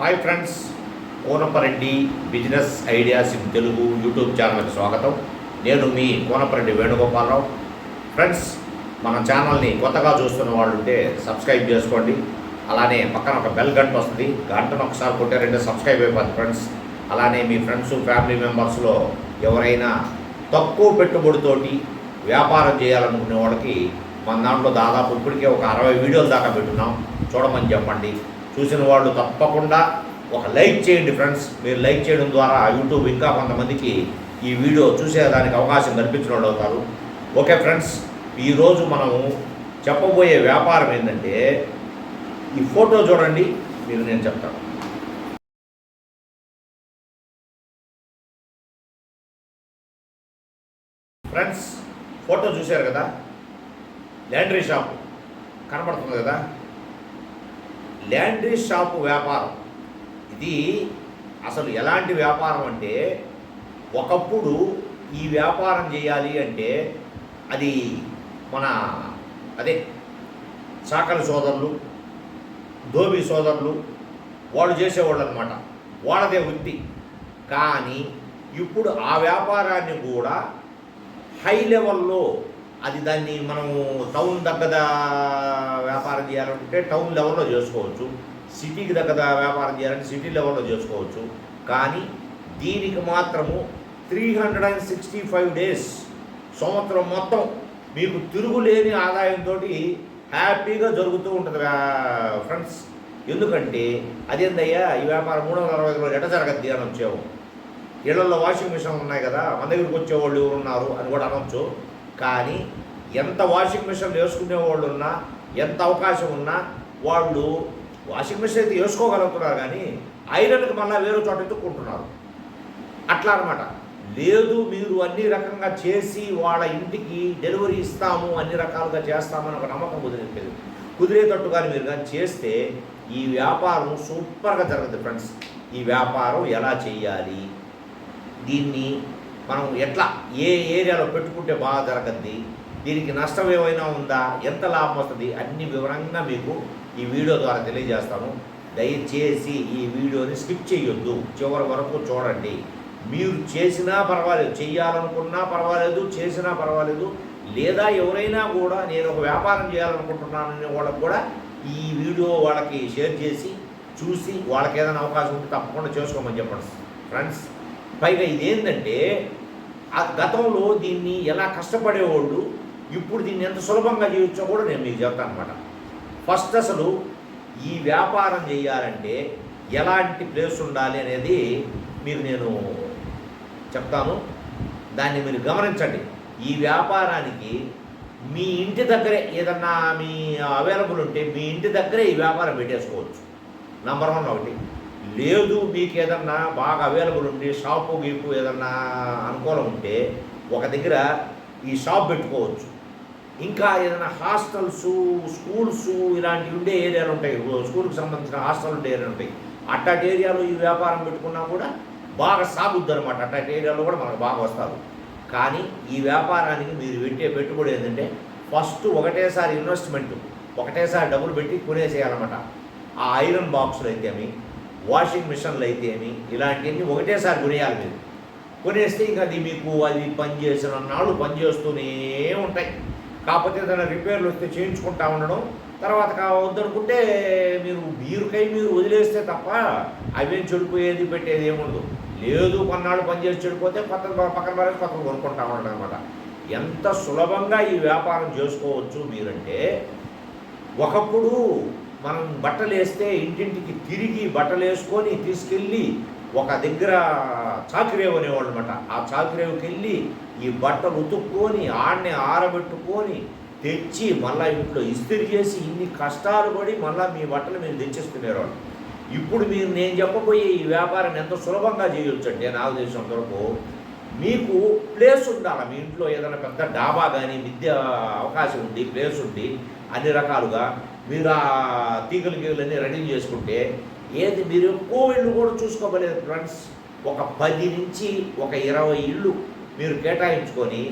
Hi friends Konapareddy business ideas in Telugu YouTube ఛానల్కి స్వాగతం. నేను మీ కోనపరెడ్డి వేణుగోపాలరావు ఫ్రెండ్స్ మన ఛానల్ని కొత్తగా చూస్తున్న వాళ్ళు ఉంటే సబ్స్క్రైబ్ చేసుకోండి. అలానే పక్కన ఒక బెల్ గంట వస్తుంది. గంటను ఒకసారి కొట్టే రెండు సబ్స్క్రైబ్ అయిపోతుంది ఫ్రెండ్స్ అలానే మీ ఫ్రెండ్స్ ఫ్యామిలీ మెంబర్స్లో ఎవరైనా తక్కువ పెట్టుబడితోటి వ్యాపారం చేయాలనుకునే వాళ్ళకి మన దాంట్లో దాదాపు ఇప్పటికే ఒక అరవై వీడియోలు దాకా పెట్టున్నాం. చూడమని చెప్పండి. చూసిన వాళ్ళు తప్పకుండా ఒక లైక్ చేయండి ఫ్రెండ్స్. మీరు లైక్ చేయడం ద్వారా యూట్యూబ్ ఇంకా కొంతమందికి ఈ వీడియో చూసేదానికి అవకాశం కల్పించిన వాళ్ళు అవుతారు. ఓకే ఫ్రెండ్స్ ఈరోజు మనము చెప్పబోయే వ్యాపారం ఏంటంటే ఈ ఫోటో చూడండి మీరు నేను చెప్తాను. ఫ్రెండ్స్ ఫోటో చూశారు కదా? ల్యాండ్రీ షాప్ కనపడుతుంది కదా? ల్యాండ్రీ షాప్ వ్యాపారం. ఇది అసలు ఎలాంటి వ్యాపారం అంటే ఒకప్పుడు ఈ వ్యాపారం చేయాలి అంటే అది మన అదే చాకలి సోదరులు ధోబీ సోదరులు వాళ్ళు చేసేవాళ్ళు అనమాట వాళ్ళదే వృత్తి. కానీ ఇప్పుడు ఆ వ్యాపారాన్ని కూడా హై లెవెల్లో అది దాన్ని మనము టౌన్ దగ్గద వ్యాపారం చేయాలంటే టౌన్ లెవెల్లో చేసుకోవచ్చు. సిటీకి దగ్గర వ్యాపారం చేయాలంటే సిటీ లెవెల్లో చేసుకోవచ్చు. కానీ దీనికి మాత్రము three hundred and sixty five days సంవత్సరం మొత్తం మీకు తిరుగులేని ఆదాయంతో హ్యాపీగా జరుగుతూ ఉంటుంది ఫ్రెండ్స్. ఎందుకంటే అదేందయ్యా ఈ వ్యాపారం మూడు వందల అరవై రోజులు ఎట జరగద్ది అని వచ్చాము. ఇళ్ళలో వాషింగ్ మిషన్ ఉన్నాయి కదా మన దగ్గరికి వచ్చేవాళ్ళు ఎవరు ఉన్నారు అని కూడా అనొచ్చు. కానీ ఎంత వాషింగ్ మిషన్ వేసుకునే వాళ్ళు ఉన్నా ఎంత అవకాశం ఉన్నా వాళ్ళు వాషింగ్ మిషన్ అయితే వేసుకోగలుగుతున్నారు కానీ ఐరన్కి మళ్ళీ వేరే చోట ఎత్తుక్కుంటున్నారు. అట్లా అనమాట లేదు మీరు అన్ని రకంగా చేసి వాళ్ళ ఇంటికి డెలివరీ ఇస్తాము అన్ని రకాలుగా చేస్తామని ఒక నమ్మకం కుదిరేది. కుదిరేటట్టు కానీ మీరు కానీ చేస్తే ఈ వ్యాపారం సూపర్గా జరుగుతుంది ఫ్రెండ్స్. ఈ వ్యాపారం ఎలా చేయాలి? దీన్ని మనం ఎట్లా ఏ ఏరియాలో పెట్టుకుంటే బాగా జరగద్ది దీనికి నష్టం ఏమైనా ఉందా ఎంత లాభం వస్తుంది అన్ని వివరంగా మీకు ఈ వీడియో ద్వారా తెలియజేస్తాను. దయచేసి ఈ వీడియోని స్కిప్ చేయొద్దు చివరి వరకు చూడండి. మీరు చేసినా పర్వాలేదు చెయ్యాలనుకున్నా పర్వాలేదు చేసినా పర్వాలేదు లేదా ఎవరైనా కూడా నేను ఒక వ్యాపారం చేయాలనుకుంటున్నానని వాళ్ళకు కూడా ఈ వీడియో వాళ్ళకి షేర్ చేసి చూసి వాళ్ళకి ఏదైనా అవకాశం ఉంటే తప్పకుండా చేసుకోమని చెప్పండి. ఫ్రెండ్స్ పైగా ఇదేంటంటే ఆ గతంలో దీన్ని ఎలా కష్టపడేవాళ్ళు ఇప్పుడు దీన్ని ఎంత సులభంగా చేయొచ్చో కూడా నేను మీకు చెప్తాను అనమాట ఫస్ట్ అసలు ఈ వ్యాపారం చేయాలంటే ఎలాంటి ప్లేస్ ఉండాలి అనేది మీరు నేను చెప్తాను. దాన్ని మీరు గమనించండి. ఈ వ్యాపారానికి మీ ఇంటి దగ్గరే ఏదన్నా మీ అవైలబుల్ ఉంటే మీ ఇంటి దగ్గరే ఈ వ్యాపారం పెట్టేసుకోవచ్చు. నంబర్ వన్ ఒకటి. లేదు మీకు ఏదన్నా బాగా అవైలబుల్ ఉండి షాపు గీపు ఏదన్నా అనుకూలం ఉంటే ఒక దగ్గర ఈ షాప్ పెట్టుకోవచ్చు. ఇంకా ఏదైనా హాస్టల్స్ స్కూల్స్ ఇలాంటివి ఉండే ఏరియాలు ఉంటాయి. స్కూల్కి సంబంధించిన హాస్టల్ ఉండే ఏరియాలు ఉంటాయి. అట్టాటి ఏరియాలో ఈ వ్యాపారం పెట్టుకున్నా కూడా బాగా సాగుద్ది అనమాట అట్టాటి ఏరియాలో కూడా మనకు బాగా వస్తారు కానీ ఈ వ్యాపారానికి మీరు పెట్టే పెట్టుబడి ఏంటంటే ఫస్ట్ ఒకటేసారి ఇన్వెస్ట్మెంట్ ఒకటేసారి డబ్బులు పెట్టి కొనేసేయాలన్నమాట. ఆ ఐరన్ బాక్సులు అయితేమి వాషింగ్ మిషన్లు అయితేమి ఇలాంటివన్నీ ఒకటేసారి కొనేయాలి మీరు. కొనేస్తే ఇంకా అది మీకు అది పని చేసిన నాళ్ళు పని చేస్తూనే ఉంటాయి. కాకపోతే దాని రిపేర్లు వస్తే చేయించుకుంటా ఉండడం. తర్వాత కావద్దనుకుంటే మీరు మీరుకై మీరు వదిలేస్తే తప్ప అవేం చెడిపోయేది పెట్టేది ఏముండదు లేదు కొన్నాళ్ళు పనిచేసి చెడిపోతే కొత్త పక్కన పడేసి కొత్త కొనుక్కుంటా ఉండడం అనమాట ఎంత సులభంగా ఈ వ్యాపారం చేసుకోవచ్చు మీరంటే ఒకప్పుడు మనం బట్టలు వేస్తే ఇంటింటికి తిరిగి బట్టలు వేసుకొని తీసుకెళ్ళి ఒక దగ్గర చాకిరేవు అనేవాళ్ళు అనమాట ఆ చాకిరేవుకి వెళ్ళి ఈ బట్టలు ఉతుక్కొని ఆడనే ఆరబెట్టుకొని తెచ్చి మళ్ళీ ఇంట్లో ఇస్త్రీ చేసి ఇన్ని కష్టాలు పడి మళ్ళీ మీ బట్టలు మీరు తెచ్చేసుకునేవాళ్ళు. ఇప్పుడు మీరు నేను చెప్పబోయే ఈ వ్యాపారం ఎంత సులభంగా చేయొచ్చండి నేను నాకు వరకు మీకు ప్లేస్ ఉండాలి. మీ ఇంట్లో ఏదైనా పెద్ద డాబా కానీ విద్య అవకాశం ఉంది ప్లేస్ ఉండి అన్ని రకాలుగా. మీరు ఆ తీగలు గీగలన్నీ రెడీ చేసుకుంటే ఏది మీరు ఎక్కువ ఇళ్ళు కూడా చూసుకోవలేదు ఫ్రెండ్స్ ఒక పది నుంచి ఒక ఇరవై ఇళ్ళు మీరు కేటాయించుకొని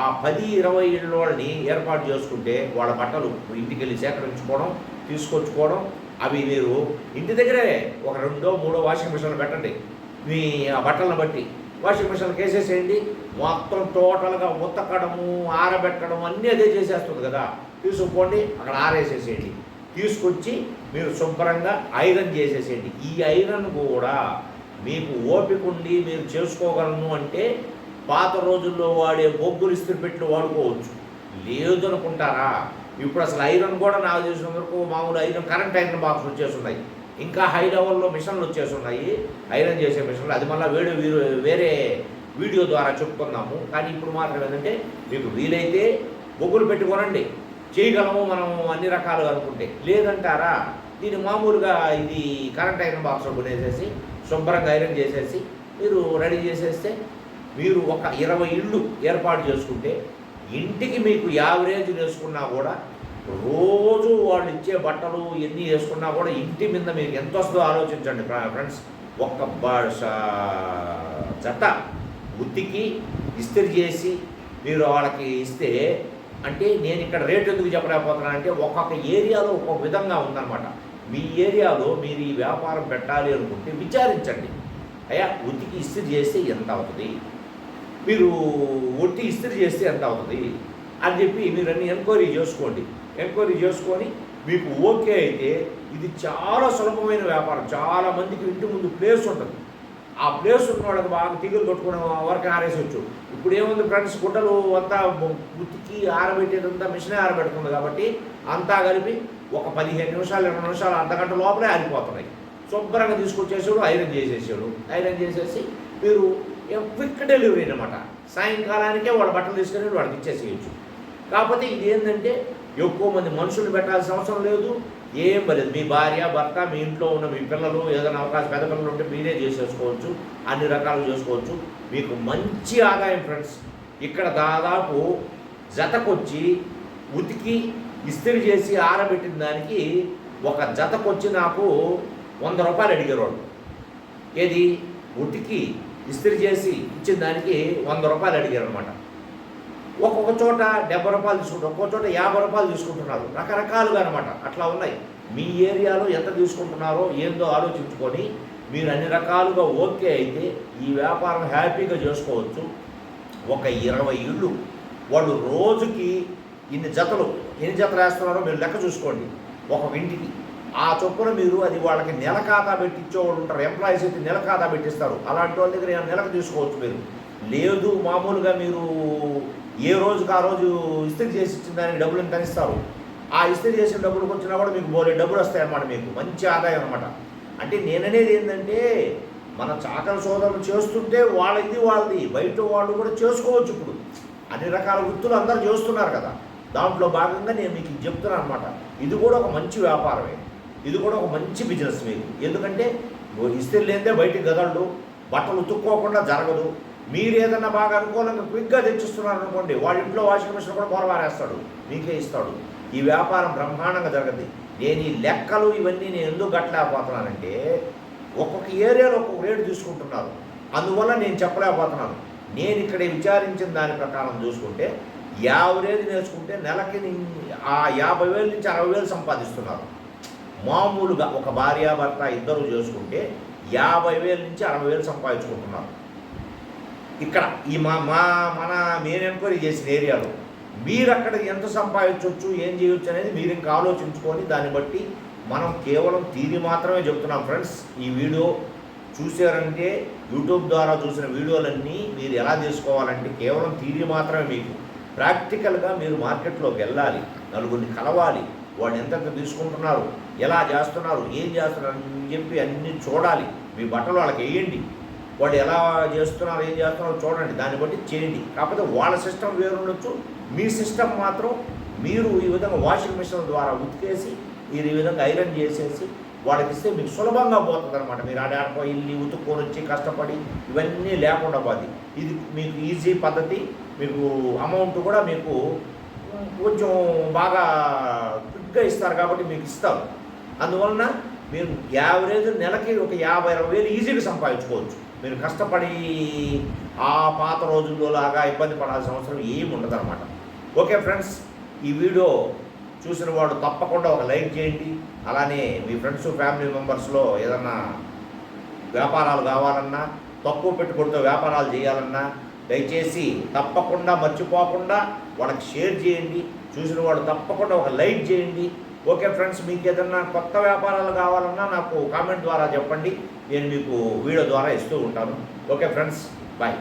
ఆ పది ఇరవై ఇళ్ళ వాళ్ళని ఏర్పాటు చేసుకుంటే వాళ్ళ బట్టలు ఇంటికి వెళ్ళి సేకరించుకోవడం తీసుకొచ్చుకోవడం అవి మీరు ఇంటి దగ్గరే ఒక రెండో మూడో వాషింగ్ మిషన్లు పెట్టండి. మీ ఆ బట్టలను బట్టి వాషింగ్ మిషన్కి వేసేసేయండి మొత్తం టోటల్గా ఉతకడము ఆరబెట్టడం అన్నీ అదే చేసేస్తుంది కదా. తీసుకుపోండి అక్కడ ఆరేసేసేయండి. తీసుకొచ్చి మీరు శుభ్రంగా ఐరన్ చేసేసేయండి. ఈ ఐరన్ కూడా మీకు ఓపిక ఉండి మీరు చేసుకోగలను అంటే పాత రోజుల్లో వాడే బొగ్గులు ఇస్త్రిపెట్లు పెట్టి వాడుకోవచ్చు. లేదు అనుకుంటారా ఇప్పుడు అసలు ఐరన్ కూడా నాకు తెలిసిన వరకు మామూలు ఐరన్ కరెంట్ ఐరన్ బాక్స్ వచ్చేస్తున్నాయి. ఇంకా హై లెవెల్లో మిషన్లు వచ్చేస్తున్నాయి. ఐరన్ చేసే మిషన్లు. అది మళ్ళీ వేరే వేరే వీడియో ద్వారా చెప్పుకుందాము కానీ ఇప్పుడు మాత్రం ఏంటంటే మీకు వీలైతే బొగ్గులు పెట్టుకోనండి. చేయగలము మనం అన్ని రకాలు అనుకుంటే. లేదంటారా? దీన్ని మామూలుగా ఇది కరెంట్ ఐరన్ బాక్స్లో కొనేసేసి శుభ్రంగా ఐరన్ చేసేసి మీరు రెడీ చేసేస్తే మీరు ఒక ఇరవై ఇళ్ళు ఏర్పాటు చేసుకుంటే ఇంటికి మీకు యావరేజ్ వేసుకున్నా కూడా రోజు వాళ్ళు ఇచ్చే బట్టలు ఎన్ని వేసుకున్నా కూడా ఇంటి మీద మీకు ఎంత వస్తుందో ఆలోచించండి ఫ్రెండ్స్. ఒక్క జత ఉత్తికి ఇస్త్రీ చేసి మీరు వాళ్ళకి ఇస్తే అంటే నేను ఇక్కడ రేట్ ఎందుకు చెప్పలేకపోతున్నాను అంటే ఒక్కొక్క ఏరియాలో ఒక్కొక్క విధంగా ఉందన్నమాట. మీ ఏరియాలో మీరు ఈ వ్యాపారం పెట్టాలి అనుకుంటే విచారించండి. అయ్యా ఉతికి ఇస్త్రీ చేస్తే ఎంత అవుతుంది? మీరు ఒట్టి ఇస్త్రీ చేస్తే ఎంత అవుతుంది? అని చెప్పి మీరు అన్ని ఎంక్వైరీ చేసుకోండి. ఎంక్వైరీ చేసుకొని మీకు ఓకే అయితే ఇది చాలా సులభమైన వ్యాపారం. చాలా మందికి ఇంటి ముందు ప్లేస్ ఉంటుంది. ఆ ప్లేస్ ఉన్న వాళ్ళకి బాగా తీగలు కొట్టుకుని వరకు ఆరేసొచ్చు. ఇప్పుడు ఏముంది ఫ్రెండ్స్ గుడ్డలు అంతా ఉతికి ఆరబెట్టేదంతా మిషనే ఆరబెడుతుంది కాబట్టి అంతా కలిపి ఒక పదిహేను నిమిషాలు ఇరవై నిమిషాలు అర్ధగంట లోపలే ఆరిపోతున్నాయి. శుభ్రంగా తీసుకొచ్చేసాడు ఐరన్ చేసేసాడు ఐరన్ చేసేసి మీరు క్విక్ డెలివరీ అనమాట సాయంకాలానికే వాళ్ళ బట్టలు తీసుకొని వాడికి ఇచ్చేసేయచ్చు. కాకపోతే ఇది ఏంటంటే ఎక్కువ మంది మనుషులు పెట్టాల్సిన అవసరం లేదు. ఏం పర్లేదు. మీ భార్య భర్త మీ ఇంట్లో ఉన్న మీ పిల్లలు ఏదైనా అవకాశం పెద్ద పిల్లలు ఉంటే మీరే చేసేసుకోవచ్చు. అన్ని రకాలు చేసుకోవచ్చు. మీకు మంచి ఆదాయం ఫ్రెండ్స్. ఇక్కడ దాదాపు జతకొచ్చి ఉతికి ఇస్త్రీ చేసి ఆరబెట్టిన దానికి ఒక జతకొచ్చి నాకు వంద రూపాయలు అడిగారు ఏది? ఉతికి ఇస్త్రీ చేసి ఇచ్చిన దానికి వంద రూపాయలు అడిగారు అనమాట ఒక్కొక్క చోట డెబ్బై రూపాయలు తీసుకుంటారు ఒక్కొక్క చోట యాభై రూపాయలు తీసుకుంటున్నారు. రకరకాలుగా అనమాట అట్లా ఉన్నాయి. మీ ఏరియాలో ఎంత తీసుకుంటున్నారో ఏందో ఆలోచించుకొని మీరు అన్ని రకాలుగా ఓకే అయితే ఈ వ్యాపారం హ్యాపీగా చేసుకోవచ్చు. ఒక ఇరవై ఇళ్ళు. వాళ్ళు రోజుకి ఇన్ని జతలు ఎన్ని జతలు వేస్తున్నారో మీరు లెక్క చూసుకోండి. ఒక్కొక్క ఇంటికి. ఆ చొప్పున మీరు అది వాళ్ళకి నెల ఖాతా పెట్టించేవాళ్ళు ఉంటారు. ఎంప్లాయీస్ అయితే నెల ఖాతా పెట్టిస్తారు. అలాంటి వాళ్ళ దగ్గర నెలకు తీసుకోవచ్చు మీరు. లేదు మామూలుగా మీరు ఏ రోజుకి ఆ రోజు ఇస్త్రీ చేసి ఇచ్చిన దానికి డబ్బులు కనిస్తారు ఇస్తారు? ఆ ఇస్త్రీ చేసిన డబ్బులకు వచ్చినా కూడా మీకు బోలే డబ్బులు వస్తాయి అన్నమాట మీకు. మంచి ఆదాయం అనమాట అంటే నేననేది ఏంటంటే మన చాకల సోదరులు చేస్తుంటే వాళ్ళది వాళ్ళది బయట వాళ్ళు కూడా చేసుకోవచ్చు ఇప్పుడు. అన్ని రకాల వృత్తులు అందరూ చేస్తున్నారు కదా. దాంట్లో భాగంగా నేను మీకు ఇది చెప్తున్నాను అనమాట ఇది కూడా ఒక మంచి వ్యాపారమే. ఇది కూడా ఒక మంచి బిజినెస్ మీకు. ఎందుకంటే ఇస్త్రీ లేదే బయటికి గదలడు బట్టలు ఉతుక్కోకుండా జరగదు. మీరు ఏదన్నా బాగా అనుకూలంగా క్విక్గా తెచ్చిస్తున్నారు అనుకోండి వాళ్ళ ఇంట్లో వాషింగ్ మిషన్ కూడా పొరవారేస్తాడు మీకే ఇస్తాడు. ఈ వ్యాపారం బ్రహ్మాండంగా జరగద్ది నేను ఈ లెక్కలు ఇవన్నీ నేను ఎందుకు గట్టలేకపోతున్నానంటే ఒక్కొక్క ఏరియాలో ఒక్కొక్క రేటు తీసుకుంటున్నారు. అందువల్ల నేను చెప్పలేకపోతున్నాను. నేను ఇక్కడ విచారించిన దాని ప్రకారం చూసుకుంటే యావరేజ్ నేర్చుకుంటే నెలకి ఆ యాభై వేల నుంచి అరవై వేలు సంపాదిస్తున్నారు. మామూలుగా ఒక భార్యాభర్త ఇద్దరు చేసుకుంటే యాభై వేల నుంచి అరవై వేలు సంపాదించుకుంటున్నారు. ఇక్కడ ఈ మా మా మన మేము ఎంక్వైరీ చేసిన ఏరియాలో మీరు అక్కడ ఎంత సంపాదించవచ్చు ఏం చేయొచ్చు అనేది మీరు ఇంకా ఆలోచించుకొని దాన్ని బట్టి మనం కేవలం తీరి మాత్రమే చెప్తున్నాం ఫ్రెండ్స్. ఈ వీడియో చూసారంటే యూట్యూబ్ ద్వారా చూసిన వీడియోలన్నీ మీరు ఎలా చేసుకోవాలంటే కేవలం తీరి మాత్రమే మీకు ప్రాక్టికల్గా మీరు మార్కెట్లోకి వెళ్ళాలి నలుగురిని కలవాలి వాళ్ళు ఎంత తీసుకుంటున్నారు ఎలా చేస్తున్నారు ఏం చేస్తున్నారు అని చెప్పి అన్నీ చూడాలి. మీ బట్టలు వాళ్ళకి వేయండి. వాళ్ళు ఎలా చేస్తున్నారు ఏం చేస్తున్నారో చూడండి. దాన్ని బట్టి చేయండి. కాకపోతే వాళ్ళ సిస్టమ్ వేరు ఉండొచ్చు. మీ సిస్టమ్ మాత్రం మీరు ఈ విధంగా వాషింగ్ మిషన్ ద్వారా ఉతికేసి మీరు ఈ విధంగా ఐరన్ చేసేసి వాళ్ళకి ఇస్తే మీకు సులభంగా పోతుంది అనమాట మీరు ఆడాడుకో ఇల్లు ఉతుక్కొని వచ్చి కష్టపడి ఇవన్నీ లేకుండా పోతుంది ఇది మీకు ఈజీ పద్ధతి. మీకు అమౌంట్ కూడా మీకు కొంచెం బాగా క్విక్గా ఇస్తారు కాబట్టి మీకు ఇస్తారు. అందువలన మీరు యావరేజ్ నెలకి ఒక యాభై అరవై వేలు ఈజీగా సంపాదించుకోవచ్చు. మీరు కష్టపడి ఆ పాత రోజుల్లో లాగా ఇబ్బంది పడాల్సిన అవసరం ఏమి ఉండదన్నమాట. ఓకే ఫ్రెండ్స్ ఈ వీడియో చూసిన వాడు తప్పకుండా ఒక లైక్ చేయండి. అలానే మీ ఫ్రెండ్స్ ఫ్యామిలీ మెంబర్స్లో ఏదన్నా వ్యాపారాలు కావాలన్నా తక్కువ పెట్టుబడితో వ్యాపారాలు చేయాలన్నా దయచేసి తప్పకుండా మర్చిపోకుండా వాళ్ళకి షేర్ చేయండి. చూసిన వాడు తప్పకుండా ఒక లైక్ చేయండి. ఓకే ఫ్రెండ్స్ మీకు ఏదన్నా కొత్త వ్యాపారాలు కావాలన్నా నాకు కామెంట్ ద్వారా చెప్పండి. నేను మీకు వీడియో ద్వారా ఇస్తూ ఉంటాను. Okay friends bye.